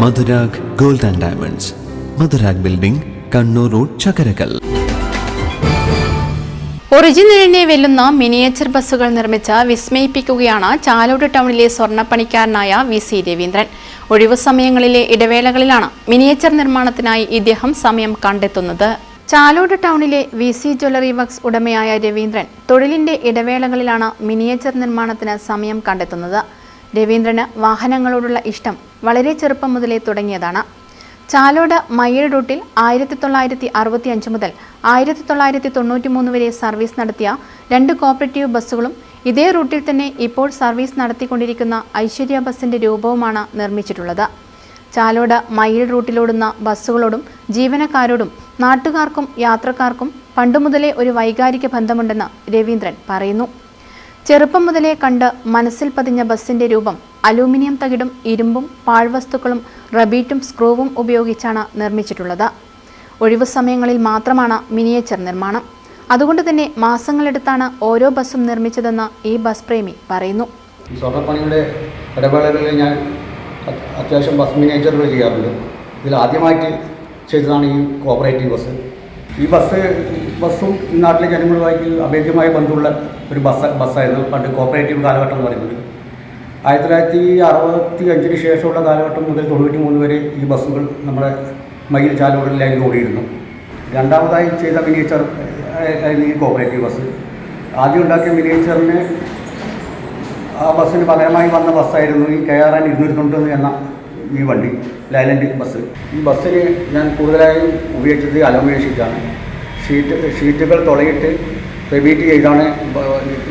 Madhurag gold and diamonds. Madhurag building Kannur road Chakkarakkal ഒറിജിനലിനെ വെല്ലുന്ന miniature ബസ്സുകൾ നിർമ്മിച്ച് വിസ്മയിപ്പിക്കുകയാണ് ചാലോട് ടൗണിലെ സ്വർണപ്പണിക്കാരനായ വി സി രവീന്ദ്രൻ. ഒഴിവു സമയങ്ങളിലെ ഇടവേളകളിലാണ് മിനിയേച്ചർ നിർമ്മാണത്തിനായി ഇദ്ദേഹം സമയം കണ്ടെത്തുന്നത്. ചാലോട് ടൗണിലെ വി സി ജ്വല്ലറി വർക്ക്സ് ഉടമയായ രവീന്ദ്രൻ തൊഴിലിന്റെ ഇടവേളകളിലാണ് മിനിയേച്ചർ നിർമ്മാണത്തിന് സമയം കണ്ടെത്തുന്നത്. രവീന്ദ്രന് വാഹനങ്ങളോടുള്ള ഇഷ്ടം വളരെ ചെറുപ്പം മുതലേ തുടങ്ങിയതാണ്. ചാലോട് മയ്യൽ റൂട്ടിൽ ആയിരത്തി തൊള്ളായിരത്തി അറുപത്തി അഞ്ച് മുതൽ ആയിരത്തി തൊള്ളായിരത്തി തൊണ്ണൂറ്റി മൂന്ന് വരെ സർവീസ് നടത്തിയ രണ്ട് കോപ്പറേറ്റീവ് ബസ്സുകളും ഇതേ റൂട്ടിൽ തന്നെ ഇപ്പോൾ സർവീസ് നടത്തിക്കൊണ്ടിരിക്കുന്ന ഐശ്വര്യ ബസിന്റെ രൂപവുമാണ് നിർമ്മിച്ചിട്ടുള്ളത്. ചാലോട് മയ്യൽ റൂട്ടിലോടുന്ന ബസ്സുകളോടും ജീവനക്കാരോടും നാട്ടുകാർക്കും യാത്രക്കാർക്കും പണ്ടുമുതലേ ഒരു വൈകാരിക ബന്ധമുണ്ടെന്ന് രവീന്ദ്രൻ പറയുന്നു. ചെറുപ്പം മുതലേ കണ്ട് മനസ്സിൽ പതിഞ്ഞ ബസ്സിന്റെ രൂപം അലൂമിനിയം തകിടും ഇരുമ്പും പാഴ്വസ്തുക്കളും റബീറ്റും സ്ക്രൂവും ഉപയോഗിച്ചാണ് നിർമ്മിച്ചിട്ടുള്ളത്. ഒഴിവു സമയങ്ങളിൽ മാത്രമാണ് മിനിയേച്ചർ നിർമ്മാണം. അതുകൊണ്ട് തന്നെ മാസങ്ങളെടുത്താണ് ഓരോ ബസ്സും നിർമ്മിച്ചതെന്ന് ഈ ബസ് പ്രേമി പറയുന്നു. സ്വർണപ്പണിയുടെ ഇടവേളകളിൽ ഞാൻ അത് അത്യാവശ്യം ബസ് മിനിയേച്ചറുകൾ ചെയ്യാറുണ്ട്. ഇതിൽ ആദ്യമായിട്ട് ചെയ്തതാണ് ഈ കോപ്പറേറ്റീവ് ബസ്. ഈ ബസ് ബസ്സും നാട്ടിലെ ജനങ്ങളുമായിട്ട് അഭേദ്യമായ ബന്ധമുള്ള ഒരു ബസ് ബസ്സായിരുന്നു. പണ്ട് കോപ്പറേറ്റീവ് കാലഘട്ടം എന്ന് പറയുന്നത്. ആയിരത്തി തൊള്ളായിരത്തി അറുപത്തി അഞ്ചിന് ശേഷമുള്ള കാലഘട്ടം മുതൽ തൊണ്ണൂറ്റി മൂന്ന് വരെ ഈ ബസ്സുകൾ നമ്മുടെ മയിൽ ചാലോടിലായിരുന്നു ഓടിയിരുന്നു. രണ്ടാമതായി ചെയ്ത മിനിയേച്ചർ ആയിരുന്നു ഈ കോപ്പറേറ്റീവ് ബസ്. ആദ്യം ഉണ്ടാക്കിയ മിനിയേച്ചറിന് ആ ബസ്സിന് പകരമായി വന്ന ബസ്സായിരുന്നു ഈ കെ ആർ ഇരുന്നൂറ്റി തൊണ്ണൂറ്റൊന്ന് എന്ന ഈ വണ്ടി ലൈലൻഡ് ബസ്. ഈ ബസ്സിന് ഞാൻ കൂടുതലായും ഉപയോഗിച്ചത് അലുമിനിയം ഷീറ്റാണ്. ഷീറ്റ് ഷീറ്റുകൾ തുളയിട്ട് റിപ്പീറ്റ് ചെയ്താണ്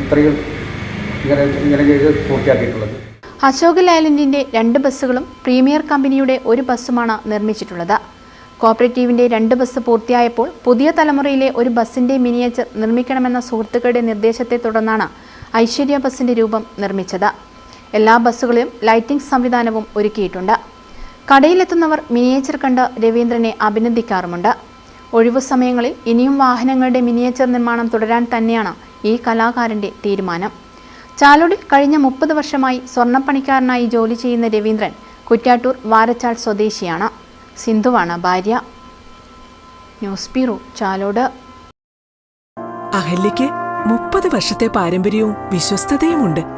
ഇത്രയും ഇങ്ങനെ ഇങ്ങനെ ചെയ്ത് പൂർത്തിയാക്കിയിട്ടുള്ളത്. അശോക് ലൈലൻഡിന്റെ രണ്ട് ബസ്സുകളും പ്രീമിയർ കമ്പനിയുടെ ഒരു ബസ്സുമാണ് നിർമ്മിച്ചിട്ടുള്ളത്. കോപ്പറേറ്റീവിന്റെ രണ്ട് ബസ് പൂർത്തിയായപ്പോൾ പുതിയ തലമുറയിലെ ഒരു ബസിന്റെ മിനിയേച്ചർ നിർമ്മിക്കണമെന്ന സുഹൃത്തുക്കളുടെ നിർദ്ദേശത്തെ തുടർന്നാണ് ഐശ്വര്യ ബസിന്റെ രൂപം നിർമ്മിച്ചത്. എല്ലാ ബസ്സുകളിലും ലൈറ്റിംഗ് സംവിധാനവും ഒരുക്കിയിട്ടുണ്ട്. കടയിലെത്തുന്നവർ മിനിയേച്ചർ കണ്ട് രവീന്ദ്രനെ അഭിനന്ദിക്കാറുമുണ്ട്. ഒഴിവു സമയങ്ങളിൽ ഇനിയും വാഹനങ്ങളുടെ മിനിയേച്ചർ നിർമ്മാണം തുടരാൻ തന്നെയാണ് ഈ കലാകാരന്റെ തീരുമാനം. ചാലോടിൽ കഴിഞ്ഞ മുപ്പത് വർഷമായി സ്വർണപ്പണിക്കാരനായി ജോലി ചെയ്യുന്ന രവീന്ദ്രൻ കുറ്റാട്ടൂർ വാരച്ചാൽ സ്വദേശിയാണ്. സിന്ധുവാണ് ഭാര്യ. News bureau Chalode. അഹല്യയ്ക്ക് മുപ്പത് വർഷത്തെ പാരമ്പര്യവും വിശ്വസ്തതയുമുണ്ട്.